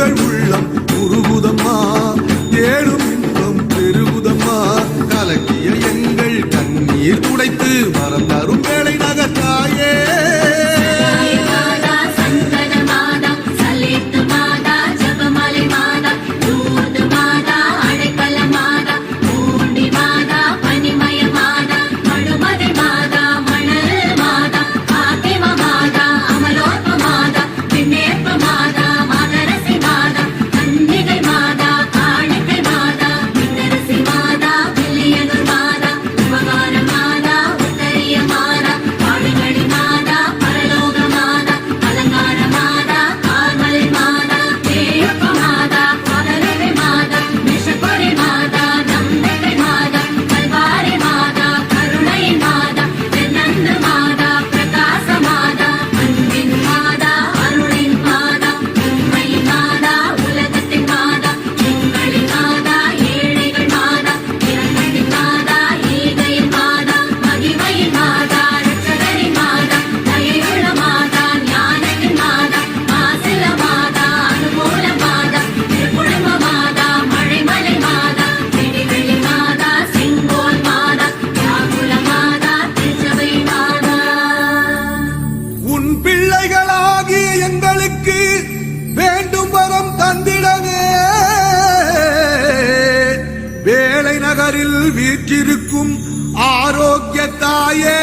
எங்கள் உள்ளம் உருகுதம்மா ஏழும் இன்பம் பெருகுதம்மா. கலக்கிய எங்கள் கண்ணீர் குடைத்து மறந்தாரும் நகரில் வீற்றிருக்கும் ஆரோக்கிய தாயே.